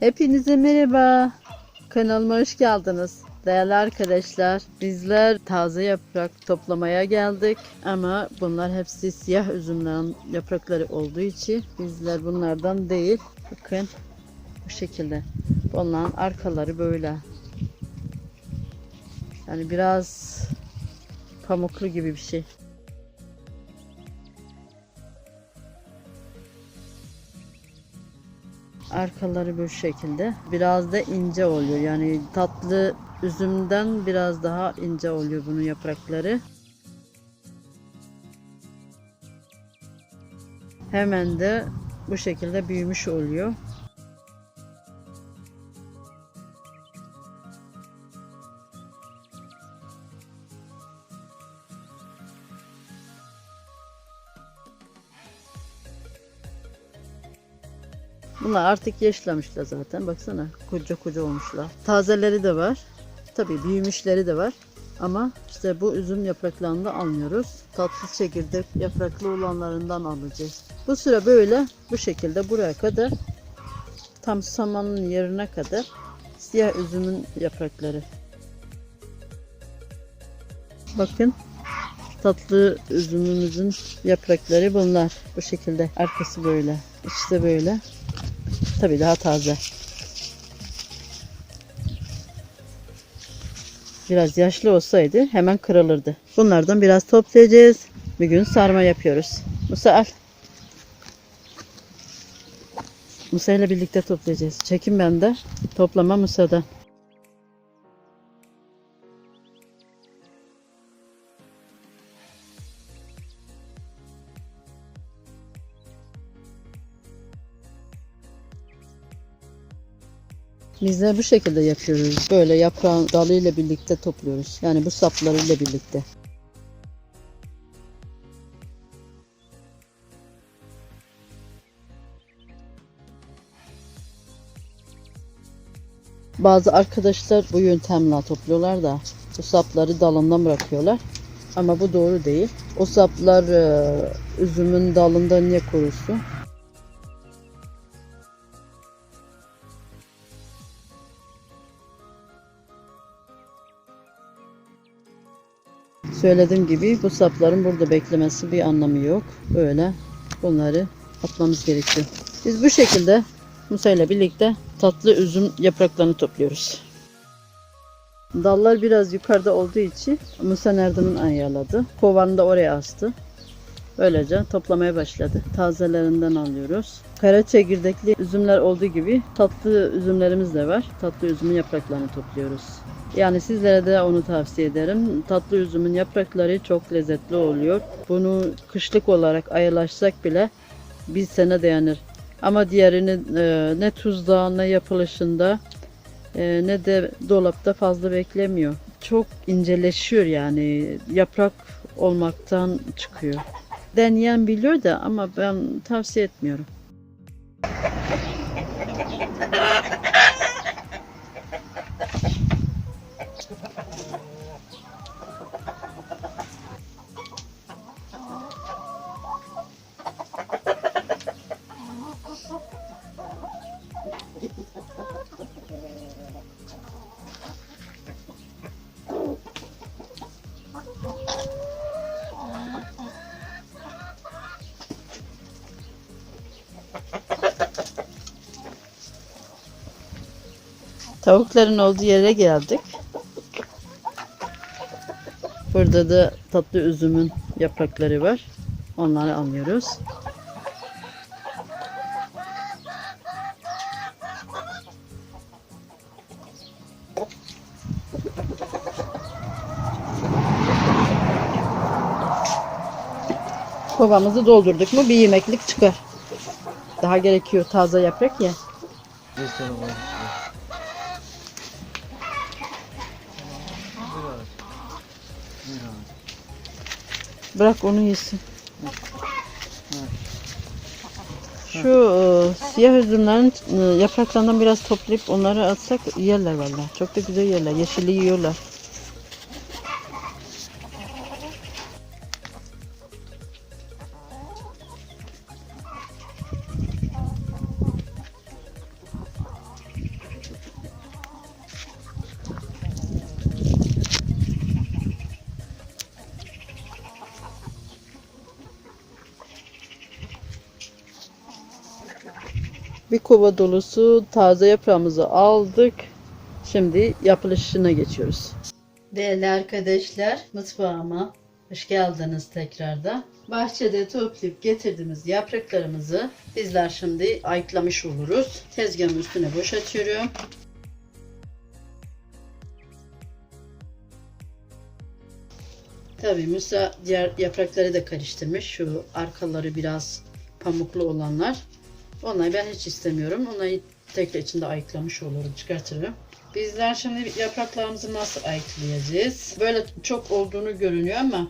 Hepinize merhaba. Kanalıma hoş geldiniz. Değerli arkadaşlar, bizler taze yaprak toplamaya geldik ama bunlar hepsi siyah üzümlerin yaprakları olduğu için bizler bunlardan değil. Bakın bu şekilde. Bunların arkaları böyle. Yani biraz pamuklu gibi bir şey. Arkaları bu şekilde. Biraz da ince oluyor. Yani tatlı üzümden biraz daha ince oluyor bunun yaprakları. Hemen de bu şekilde büyümüş oluyor. Bunlar artık yaşlamışlar zaten. Baksana koca koca olmuşlar. Tazeleri de var. Tabii büyümüşleri de var. Ama işte bu üzüm yapraklarını da almıyoruz. Tatlı çekirdek yapraklı olanlarından alacağız. Bu sıra böyle bu şekilde buraya kadar tam samanın yerine kadar siyah üzümün yaprakları. Bakın tatlı üzümümüzün yaprakları bunlar. Bu şekilde. Arkası böyle. İşte böyle. Tabii daha taze. Biraz yaşlı olsaydı hemen kırılırdı. Bunlardan biraz toplayacağız. Bir gün sarma yapıyoruz. Musa al. Musa ile birlikte toplayacağız. Çekim bende. Toplama Musa'dan. Bizler bu şekilde yapıyoruz. Böyle yaprağın dalıyla birlikte topluyoruz. Yani bu saplarıyla birlikte. Bazı arkadaşlar bu yöntemle topluyorlar da bu sapları dalından bırakıyorlar. Ama bu doğru değil. O saplar e, üzümün dalından niye kurusun? Söylediğim gibi bu sapların burada beklemesi bir anlamı yok. Böyle bunları atmamız gerekiyor. Biz bu şekilde Musa ile birlikte tatlı üzüm yapraklarını topluyoruz. Dallar biraz yukarıda olduğu için Musa nereden ayarladı. Kovanı da oraya astı. Böylece toplamaya başladı. Tazelerinden alıyoruz. Kara çekirdekli üzümler olduğu gibi tatlı üzümlerimiz de var. Tatlı üzümün yapraklarını topluyoruz. Yani sizlere de onu tavsiye ederim. Tatlı üzümün yaprakları çok lezzetli oluyor. Bunu kışlık olarak ayarlaşsak bile bir sene dayanır. Ama diğerini e, ne tuzda ne yapılışında e, ne de dolapta fazla beklemiyor. Çok inceleşiyor yani yaprak olmaktan çıkıyor. Deneyen biliyor da ama ben tavsiye etmiyorum. Tavukların olduğu yere geldik. Burada da tatlı üzümün yaprakları var. Onları alıyoruz. Kovamızı doldurduk mu bir yemeklik çıkar. Daha gerekiyor taze yaprak ya. Bırak onu yesin. Şu e, siyah üzümlerin e, yapraklarından biraz toplayıp onları atsak yerler vallahi. Çok da güzel yerler. Yeşili yiyorlar. Bir kova dolusu taze yaprağımızı aldık. Şimdi yapılışına geçiyoruz. Değerli arkadaşlar, mutfağıma hoş geldiniz tekrardan. Bahçede toplayıp getirdiğimiz yapraklarımızı bizler şimdi ayıklamış oluruz. Tezgahın üstüne boşaltıyorum. Tabii Musa diğer yaprakları da karıştırmış. Şu arkaları biraz pamuklu olanlar. Onları ben hiç istemiyorum. Onları tekrar içinde ayıklamış olurum, çıkartırım. Bizler şimdi yapraklarımızı nasıl ayıklayacağız? Böyle çok olduğunu görünüyor ama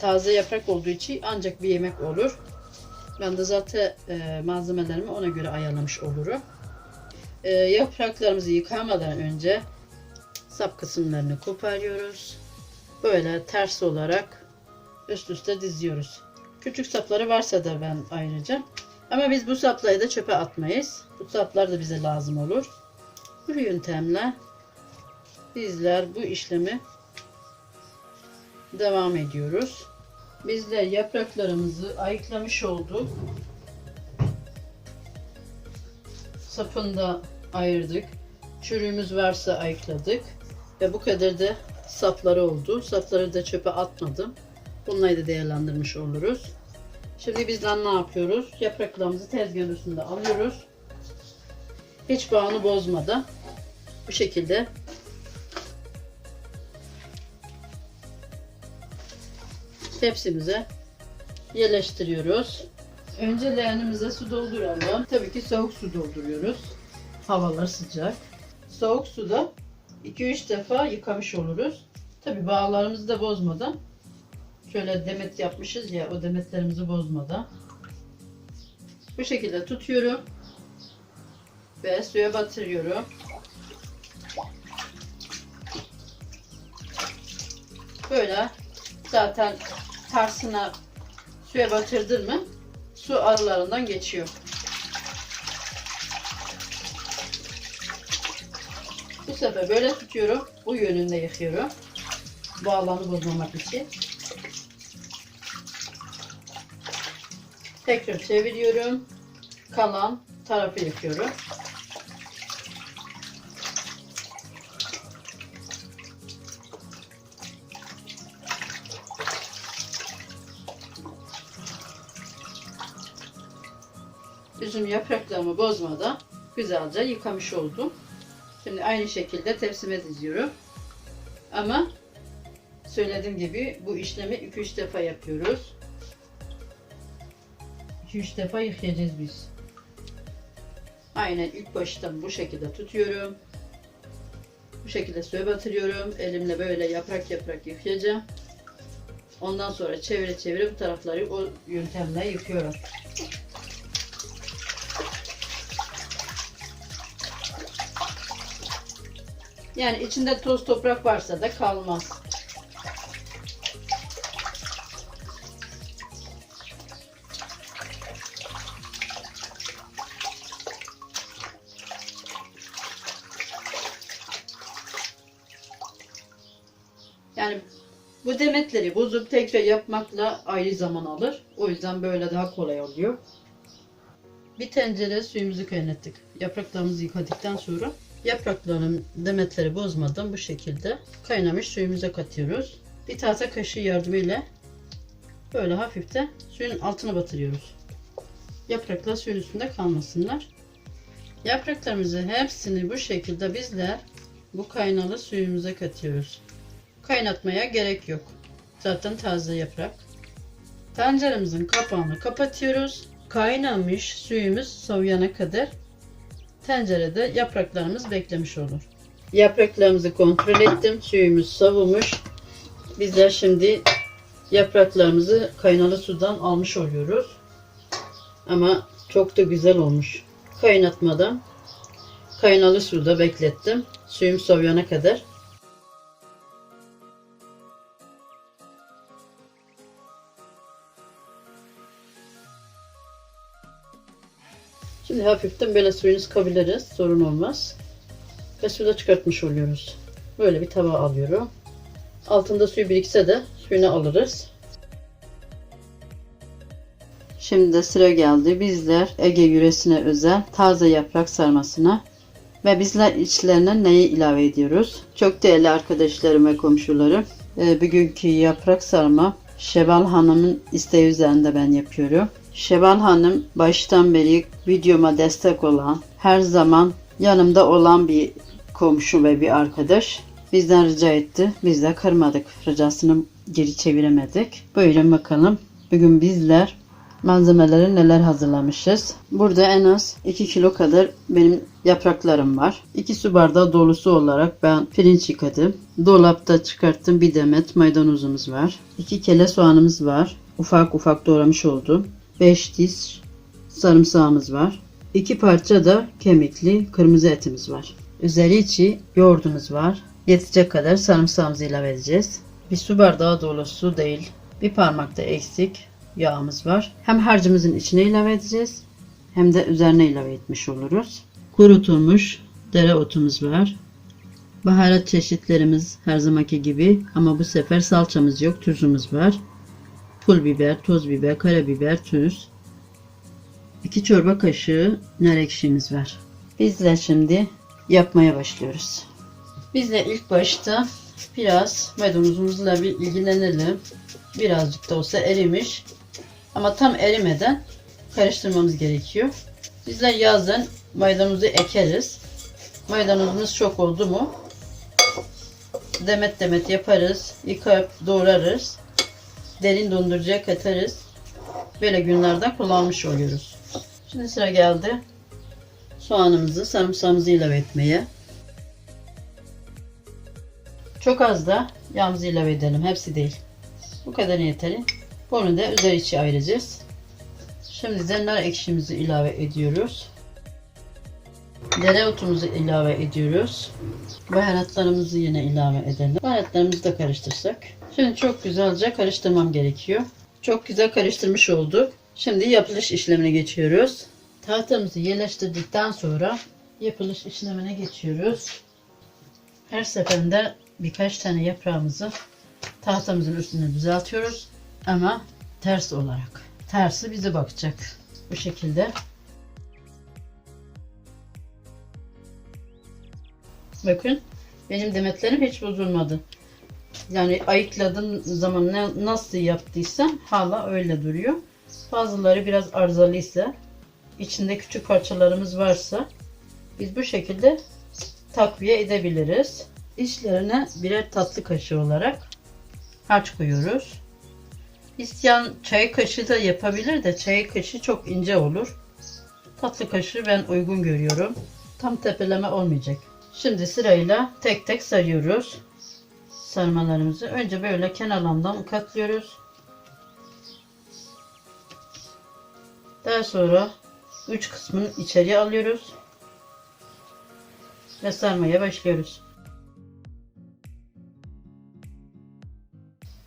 taze yaprak olduğu için ancak bir yemek olur. Ben de zaten e, malzemelerimi ona göre ayarlamış olurum. E, yapraklarımızı yıkamadan önce sap kısımlarını koparıyoruz. Böyle ters olarak üst üste diziyoruz. Küçük sapları varsa da ben ayıracağım. Ama biz bu sapları da çöpe atmayız. Bu saplar da bize lazım olur. Bu yöntemle bizler bu işlemi devam ediyoruz. Bizler yapraklarımızı ayıklamış olduk. Sapını da ayırdık. Çürüğümüz varsa ayıkladık. Ve bu kadar da sapları oldu. Sapları da çöpe atmadım. Bunları da değerlendirmiş oluruz. Şimdi bizden ne yapıyoruz? Yapraklarımızı tezgahın üstünde alıyoruz. Hiç bağını bozmadan bu şekilde tepsimize yerleştiriyoruz. Önce leğenimize su dolduralım. Tabii ki soğuk su dolduruyoruz. Havalar sıcak. Soğuk suda 2-3 defa yıkamış oluruz. Tabii bağlarımızı da bozmadan şöyle demet yapmışız ya o demetlerimizi bozmadan bu şekilde tutuyorum ve suya batırıyorum. Böyle zaten tersine suya batırdın mı su aralarından geçiyor. Bu sefer böyle tutuyorum. Bu yönünde yıkıyorum. Bu alanı bozmamak için. Tekrar çeviriyorum. Kalan tarafı yıkıyorum. Üzüm yapraklarımı bozmadan güzelce yıkamış oldum. Şimdi aynı şekilde tepsime diziyorum. Ama söylediğim gibi bu işlemi 2-3 defa yapıyoruz. 2-3 defa yıkayacağız biz. Aynen ilk baştan bu şekilde tutuyorum. Bu şekilde suya batırıyorum. Elimle böyle yaprak yaprak yıkayacağım. Ondan sonra çevire çevire bu tarafları o yöntemle yıkıyorum. Yani içinde toz toprak varsa da kalmaz. Yani demetleri bozup tekrar yapmakla ayrı zaman alır. O yüzden böyle daha kolay oluyor. Bir tencere suyumuzu kaynattık. Yapraklarımızı yıkadıktan sonra yaprakların demetleri bozmadan bu şekilde kaynamış suyumuza katıyoruz. Bir tahta kaşığı yardımıyla böyle hafif de suyun altına batırıyoruz. Yapraklar suyun üstünde kalmasınlar. Yapraklarımızı hepsini bu şekilde bizler bu kaynalı suyumuza katıyoruz. Kaynatmaya gerek yok. Zaten taze yaprak. Tenceremizin kapağını kapatıyoruz. Kaynamış suyumuz soğuyana kadar tencerede yapraklarımız beklemiş olur. Yapraklarımızı kontrol ettim. Suyumuz savumuş. Bizler şimdi yapraklarımızı kaynalı sudan almış oluyoruz. Ama çok da güzel olmuş. Kaynatmadan kaynalı suda beklettim. Suyum soğuyana kadar. Hafiften böyle suyunu kabiliriz. Sorun olmaz. Ve suda çıkartmış oluyoruz. Böyle bir tava alıyorum. Altında suyu birikse de suyunu alırız. Şimdi de sıra geldi. Bizler Ege yöresine özel taze yaprak sarmasına ve bizler içlerine neyi ilave ediyoruz? Çok değerli arkadaşlarım ve komşularım. e, Bugünkü yaprak sarma Şebal Hanım'ın isteği üzerinde ben yapıyorum. Şebal Hanım baştan beri videoma destek olan, her zaman yanımda olan bir komşu ve bir arkadaş. Bizden rica etti. Biz de kırmadık. Ricasını geri çeviremedik. Buyurun bakalım. Bugün bizler malzemeleri neler hazırlamışız. Burada en az 2 kilo kadar benim yapraklarım var. 2 su bardağı dolusu olarak ben pirinç yıkadım. Dolapta çıkarttım bir demet maydanozumuz var. 2 kele soğanımız var. Ufak ufak doğramış oldum. 5 diş sarımsağımız var. 2 parça da kemikli kırmızı etimiz var. Üzeri içi yoğurdumuz var. Yetecek kadar sarımsağımızı ilave edeceğiz. Bir su bardağı dolusu değil. Bir parmakta eksik yağımız var. Hem harcımızın içine ilave edeceğiz hem de üzerine ilave etmiş oluruz. Kurutulmuş dereotumuz var. Baharat çeşitlerimiz her zamanki gibi ama bu sefer salçamız yok, tuzumuz var. Pul biber, toz biber, karabiber, tuz. 2 çorba kaşığı nar ekşimiz var. Biz de şimdi yapmaya başlıyoruz. Biz de ilk başta biraz maydanozumuzla bir ilgilenelim. Birazcık da olsa erimiş. Ama tam erimeden karıştırmamız gerekiyor. Bizler yazın maydanozu ekeriz. Maydanozumuz çok oldu mu demet demet yaparız. Yıkayıp doğrarız. Derin dondurucuya katarız. Böyle günlerden kullanmış oluyoruz. Şimdi sıra geldi. Soğanımızı, sarımsağımızı ilave etmeye. Çok az da yağımızı ilave edelim. Hepsi değil. Bu kadar yeterli. Bunu da üzeri içi ayıracağız. Şimdi de ekşimizi ilave ediyoruz. Dereotumuzu ilave ediyoruz. Baharatlarımızı yine ilave edelim. Baharatlarımızı da karıştırsak. Şimdi çok güzelce karıştırmam gerekiyor. Çok güzel karıştırmış olduk. Şimdi yapılış işlemine geçiyoruz. Tahtamızı yerleştirdikten sonra yapılış işlemine geçiyoruz. Her seferinde birkaç tane yaprağımızı tahtamızın üstüne düzeltiyoruz. Ama ters olarak. Tersi bize bakacak. Bu şekilde. Bakın benim demetlerim hiç bozulmadı. Yani ayıkladığım zaman ne, nasıl yaptıysam hala öyle duruyor. Bazıları biraz arızalıysa, içinde küçük parçalarımız varsa biz bu şekilde takviye edebiliriz. İçlerine birer tatlı kaşığı olarak harç koyuyoruz. İsteyen çay kaşığı da yapabilir de çay kaşığı çok ince olur. Tatlı kaşığı ben uygun görüyorum. Tam tepeleme olmayacak. Şimdi sırayla tek tek sarıyoruz sarmalarımızı. Önce böyle kenarlarından katlıyoruz. Daha sonra uç kısmını içeriye alıyoruz. Ve sarmaya başlıyoruz.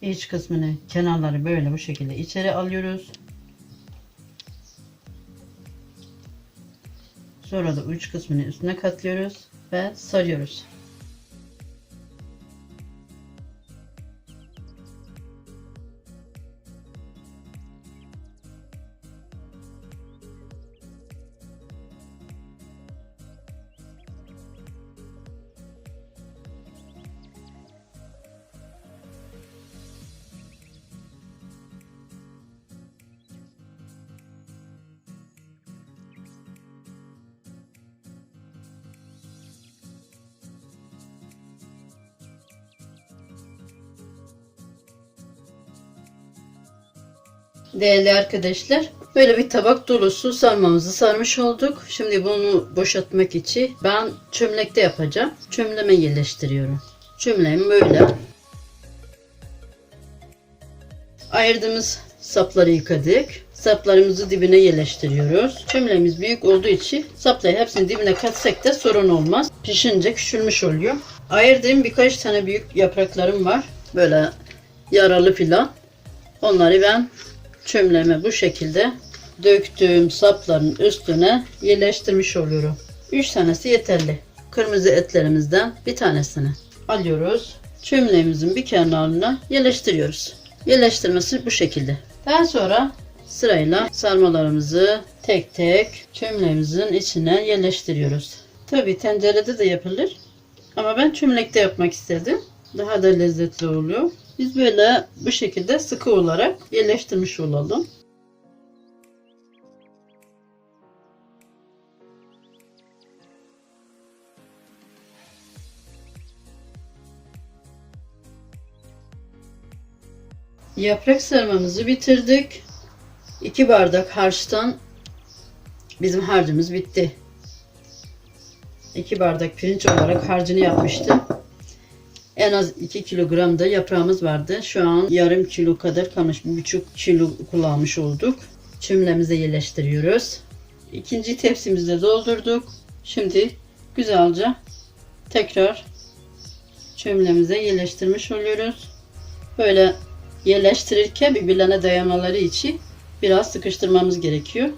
İç kısmını kenarları böyle bu şekilde içeri alıyoruz. Sonra da uç kısmını üstüne katlıyoruz ve sarıyoruz. Değerli arkadaşlar, böyle bir tabak dolusu sarmamızı sarmış olduk. Şimdi bunu boşaltmak için ben çömlekte yapacağım. Çömleme yerleştiriyorum. Çömleğim böyle. Ayırdığımız sapları yıkadık. Saplarımızı dibine yerleştiriyoruz. Çömleğimiz büyük olduğu için sapları hepsini dibine katsak da sorun olmaz. Pişince küçülmüş oluyor. Ayırdığım birkaç tane büyük yapraklarım var. Böyle yaralı filan. Onları ben çömleme bu şekilde döktüğüm sapların üstüne yerleştirmiş oluyorum. 3 tanesi yeterli. Kırmızı etlerimizden bir tanesini alıyoruz. Çömleğimizin bir kenarına yerleştiriyoruz. Yerleştirmesi bu şekilde. Daha sonra sırayla sarmalarımızı tek tek çömleğimizin içine yerleştiriyoruz. Tabi tencerede de yapılır. Ama ben çömlekte yapmak istedim. Daha da lezzetli oluyor. Biz böyle bu şekilde sıkı olarak yerleştirmiş olalım. Yaprak sarmamızı bitirdik. 2 bardak harçtan bizim harcımız bitti. 2 bardak pirinç olarak harcını yapmıştım. En az 2 kilogram da yaprağımız vardı. Şu an yarım kilo kadar kalmış. Bir buçuk kilo kullanmış olduk. Çümlemize yerleştiriyoruz. İkinci tepsimizi de doldurduk. Şimdi güzelce tekrar çömlemize yerleştirmiş oluyoruz. Böyle yerleştirirken birbirlerine dayanmaları için biraz sıkıştırmamız gerekiyor.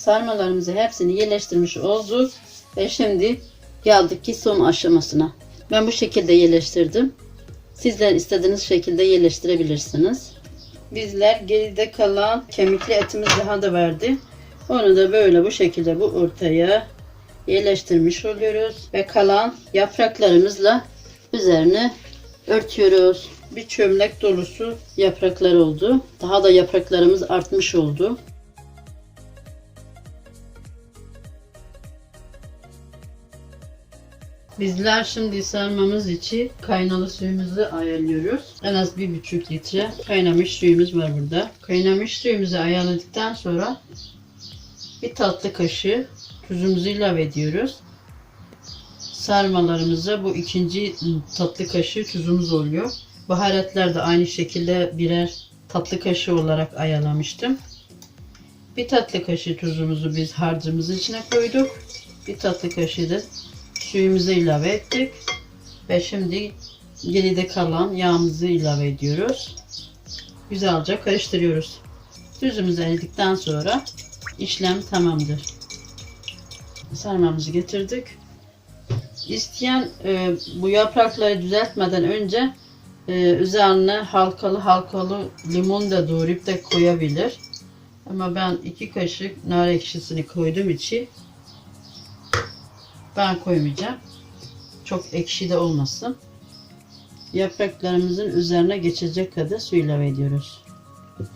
Sarmalarımızı hepsini yerleştirmiş olduk. Ve şimdi geldik ki son aşamasına. Ben bu şekilde yerleştirdim. Sizler istediğiniz şekilde yerleştirebilirsiniz. Bizler geride kalan kemikli etimiz daha da verdi. Onu da böyle bu şekilde bu ortaya yerleştirmiş oluyoruz. Ve kalan yapraklarımızla üzerine örtüyoruz. Bir çömlek dolusu yapraklar oldu. Daha da yapraklarımız artmış oldu. Bizler şimdi sarmamız için kaynalı suyumuzu ayarlıyoruz. En az bir buçuk litre kaynamış suyumuz var burada. Kaynamış suyumuzu ayarladıktan sonra bir tatlı kaşığı tuzumuzu ilave ediyoruz. Sarmalarımıza bu ikinci tatlı kaşığı tuzumuz oluyor. Baharatlar da aynı şekilde birer tatlı kaşığı olarak ayarlamıştım. Bir tatlı kaşığı tuzumuzu biz harcımızın içine koyduk. Bir tatlı kaşığı da suyumuzu ilave ettik. Ve şimdi geride kalan yağımızı ilave ediyoruz. Güzelce karıştırıyoruz. Tuzumuzu eridikten sonra işlem tamamdır. Sarmamızı getirdik. İsteyen e, bu yaprakları düzeltmeden önce e, üzerine halkalı halkalı limon da doğrayıp da koyabilir. Ama ben iki kaşık nar ekşisini koyduğum için ben koymayacağım. Çok ekşi de olmasın. Yapraklarımızın üzerine geçecek kadar su ilave ediyoruz.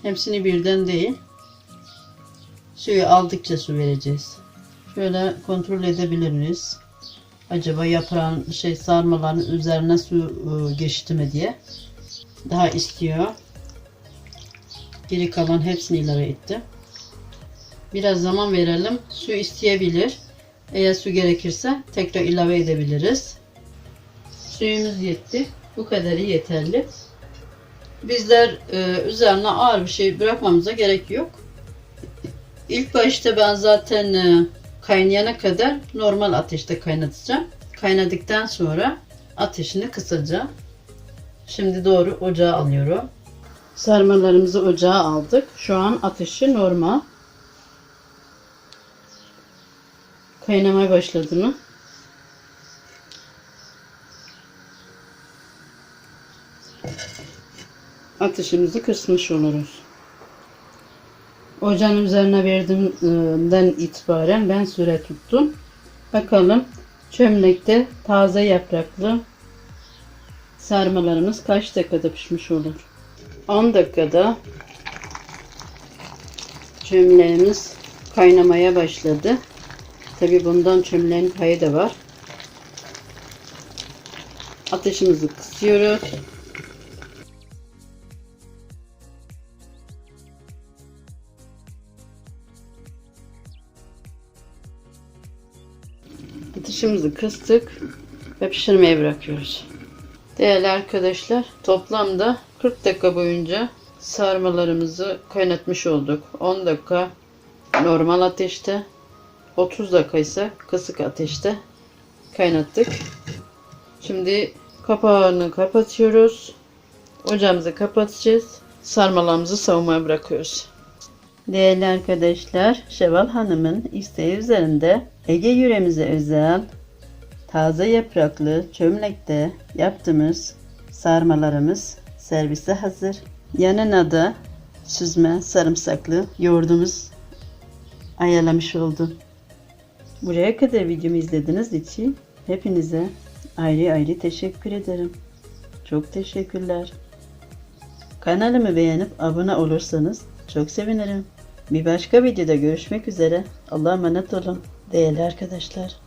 Hepsini birden değil. Suyu aldıkça su vereceğiz. Şöyle kontrol edebiliriz. Acaba yaprağın şey sarmaların üzerine su e, geçti mi diye. Daha istiyor. Geri kalan hepsini ilave ettim. Biraz zaman verelim. Su isteyebilir. Eğer su gerekirse tekrar ilave edebiliriz. Suyumuz yetti. Bu kadarı yeterli. Bizler e, üzerine ağır bir şey bırakmamıza gerek yok. İlk başta ben zaten e, kaynayana kadar normal ateşte kaynatacağım. Kaynadıktan sonra ateşini kısacağım. Şimdi doğru ocağa alıyorum. Sarmalarımızı ocağa aldık. Şu an ateşi normal. Kaynamaya başladı mı? Ateşimizi kısmış oluruz. Ocağın üzerine verdiğimden itibaren ben süre tuttum. Bakalım çömlekte taze yapraklı sarmalarımız kaç dakikada pişmiş olur? 10 dakikada çömleğimiz kaynamaya başladı. Tabi bundan çömleğin payı da var. Ateşimizi kısıyoruz. Ateşimizi kıstık ve pişirmeye bırakıyoruz. Değerli arkadaşlar toplamda 40 dakika boyunca sarmalarımızı kaynatmış olduk. 10 dakika normal ateşte 30 dakika ise kısık ateşte kaynattık. Şimdi kapağını kapatıyoruz. Ocağımızı kapatacağız. Sarmalarımızı savunmaya bırakıyoruz. Değerli arkadaşlar, Şeval Hanım'ın isteği üzerinde Ege yöremize özel taze yapraklı çömlekte yaptığımız sarmalarımız servise hazır. Yanına da süzme sarımsaklı yoğurdumuz ayarlamış oldum. Buraya kadar videomu izlediğiniz için hepinize ayrı ayrı teşekkür ederim. Çok teşekkürler. Kanalımı beğenip abone olursanız çok sevinirim. Bir başka videoda görüşmek üzere. Allah'a emanet olun değerli arkadaşlar.